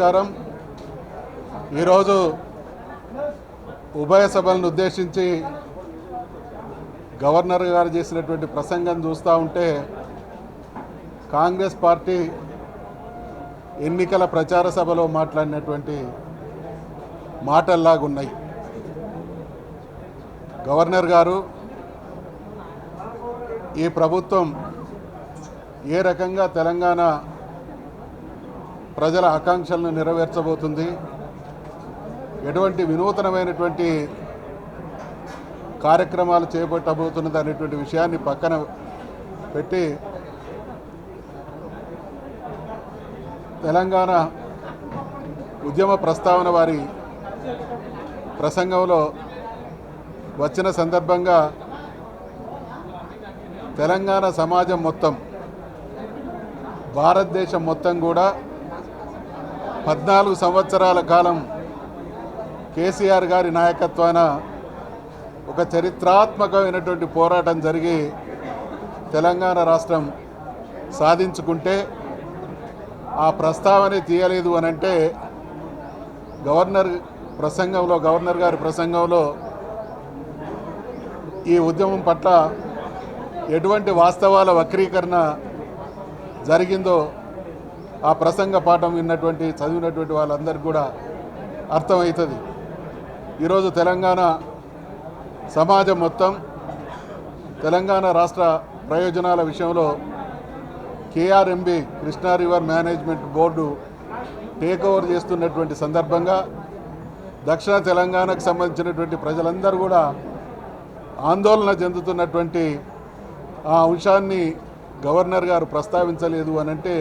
నమస్కారం. ఈరోజు ఉభయ సభలను ఉద్దేశించి గవర్నర్ గారు చేసినటువంటి ప్రసంగం చూస్తూ ఉంటే కాంగ్రెస్ పార్టీ ఎన్నికల ప్రచార సభలో మాట్లాడినటువంటి మాటల్లాగున్నాయి. గవర్నర్ గారు ఈ ప్రభుత్వం ఏ రకంగా తెలంగాణ ప్రజల ఆకాంక్షలను నెరవేర్చబోతుంది. ఎటువంటి వినూతనమైనటువంటి కార్యక్రమాలు చేపట్టబోతున్నది అనేటువంటి విషయాన్ని పక్కన పెట్టి తెలంగాణ ఉద్యమ ప్రస్తావన వారి ప్రసంగంలో వచ్చిన సందర్భంగా తెలంగాణ సమాజం మొత్తం భారతదేశం మొత్తం కూడా పద్నాలుగు సంవత్సరాల కాలం కేసీఆర్ గారి నాయకత్వాన ఒక చరిత్రాత్మకమైనటువంటి పోరాటం జరిగి తెలంగాణ రాష్ట్రం సాధించుకుంటే ఆ ప్రస్తావనే తీయలేదు అని అంటే గవర్నర్ ప్రసంగంలో గవర్నర్ గారి ప్రసంగంలో ఈ ఉద్యమం పట్ల ఎటువంటి వాస్తవాల వక్రీకరణ జరిగిందో ఆ ప్రసంగ పాఠం విన్నటువంటి చదివినటువంటి వాళ్ళందరికీ కూడా అర్థమవుతుంది. ఈరోజు తెలంగాణ సమాజం మొత్తం తెలంగాణ రాష్ట్ర ప్రయోజనాల విషయంలో KRMB Krishna river management board take over చేస్తున్నటువంటి సందర్భంగా దక్షిణ తెలంగాణకు సంబంధించినటువంటి ప్రజలందరూ కూడా ఆందోళన చెందుతున్నటువంటి ఆ అంశాన్ని గవర్నర్ గారు ప్రస్తావించలేదు అని అంటే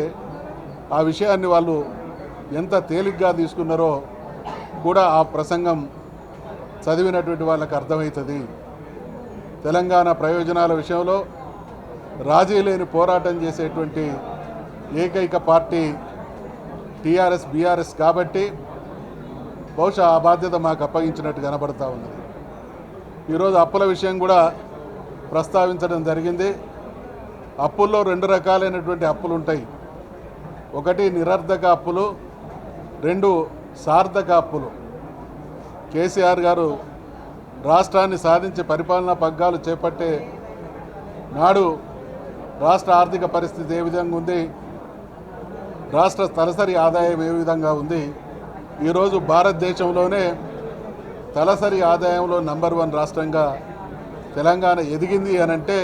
ఆ విషయాన్ని వాళ్ళు ఎంత తేలిగ్గా తీసుకున్నారో కూడా ఆ ప్రసంగం చదివినటువంటి వాళ్ళకి అర్థమవుతుంది. తెలంగాణ ప్రయోజనాల విషయంలో రాజీ లేని పోరాటం చేసేటువంటి ఏకైక పార్టీ టీఆర్ఎస్ బీఆర్ఎస్ కాబట్టి బహుశా ఆ బాధ్యత మాకు అప్పగించినట్టు కనబడతా ఉన్నది. ఈరోజు అప్పుల విషయం కూడా ప్రస్తావించడం జరిగింది. అప్పుల్లో రెండు రకాలైనటువంటి అప్పులు ఉంటాయి ఒకటి నిరర్ధక అప్పులు రెండు సార్థక అప్పులు. కేసీఆర్ గారు రాష్ట్రాన్ని సాధించి పరిపాలనా పగ్గాలు చేపట్టే నాడు రాష్ట్ర ఆర్థిక పరిస్థితి ఏ విధంగా ఉంది? రాష్ట్ర తలసరి ఆదాయం ఏ విధంగా ఉంది? ఈరోజు భారతదేశంలోనే తలసరి ఆదాయంలో నంబర్ వన్ రాష్ట్రంగా తెలంగాణ ఎదిగింది అని అంటే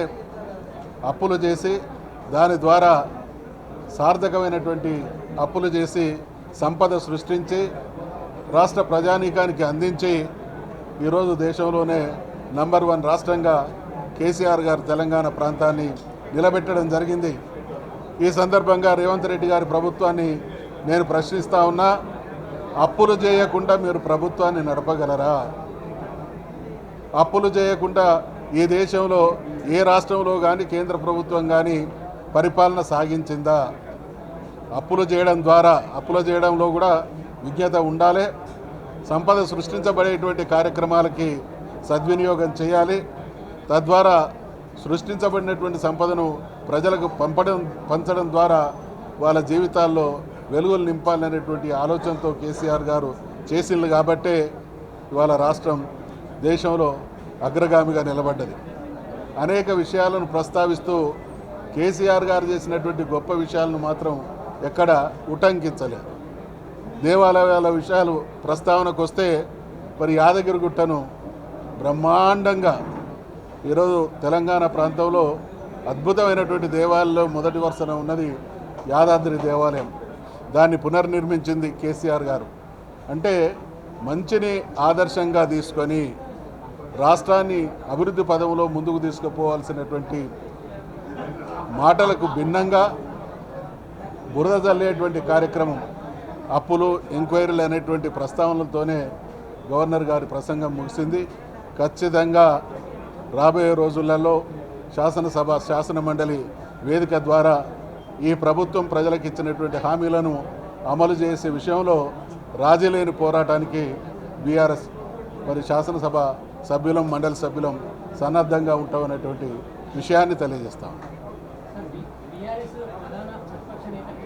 అప్పులు చేసి దాని ద్వారా సార్థకమైనటువంటి అప్పులు చేసి సంపద సృష్టించి రాష్ట్ర ప్రజానీకానికి అందించి ఈరోజు దేశంలోనే నంబర్ వన్ రాష్ట్రంగా కేసీఆర్ గారు తెలంగాణ ప్రాంతాన్ని నిలబెట్టడం జరిగింది. ఈ సందర్భంగా రేవంత్ రెడ్డి గారి ప్రభుత్వాన్ని నేను ప్రశ్నిస్తా ఉన్నా అప్పులు చేయకుండా మీరు ప్రభుత్వాన్ని నడపగలరా? అప్పులు చేయకుండా ఈ దేశంలో ఏ రాష్ట్రంలో కానీ కేంద్ర ప్రభుత్వం కానీ పరిపాలన సాగించిందా? అప్పులు చేయడం ద్వారా అప్పులు చేయడంలో కూడా విజ్ఞత ఉండాలి. సంపద సృష్టించబడేటువంటి కార్యక్రమాలకి సద్వినియోగం చేయాలి. తద్వారా సృష్టించబడినటువంటి సంపదను ప్రజలకు పంపడం పంచడం ద్వారా వాళ్ళ జీవితాల్లో వెలుగులు నింపాలనేటువంటి ఆలోచనతో కేసీఆర్ గారు చేసింది కాబట్టే ఇవాళ రాష్ట్రం దేశంలో అగ్రగామిగా నిలబడ్డది. అనేక విషయాలను ప్రస్తావిస్తూ కేసీఆర్ గారు చేసినటువంటి గొప్ప విషయాలను మాత్రం ఎక్కడ ఉటంకించలేదు. దేవాలయాల విషయాలు ప్రస్తావనకు వస్తే మరి యాదగిరిగుట్టను బ్రహ్మాండంగా ఈరోజు తెలంగాణ ప్రాంతంలో అద్భుతమైనటువంటి దేవాలయంలో మొదటి వరుసన ఉన్నది యాదాద్రి దేవాలయం. దాన్ని పునర్నిర్మించింది కేసీఆర్ గారు. అంటే మంచిని ఆదర్శంగా తీసుకొని రాష్ట్రాన్ని అభివృద్ధి పదంలో ముందుకు తీసుకుపోవాల్సినటువంటి మాటలకు భిన్నంగా బురద చల్లేటువంటి కార్యక్రమం అప్పులు ఎంక్వైరీలు అనేటువంటి ప్రస్తావనలతోనే గవర్నర్ గారి ప్రసంగం ముగిసింది. ఖచ్చితంగా రాబోయే రోజులలో శాసనసభ శాసన మండలి వేదిక ద్వారా ఈ ప్రభుత్వం ప్రజలకు ఇచ్చినటువంటి హామీలను అమలు చేసే విషయంలో రాజీలేని పోరాటానికి బీఆర్ఎస్ మరి శాసనసభ సభ్యులం మండలి సభ్యులం సన్నద్ధంగా ఉంటామనేటువంటి విషయాన్ని తెలియజేస్తాం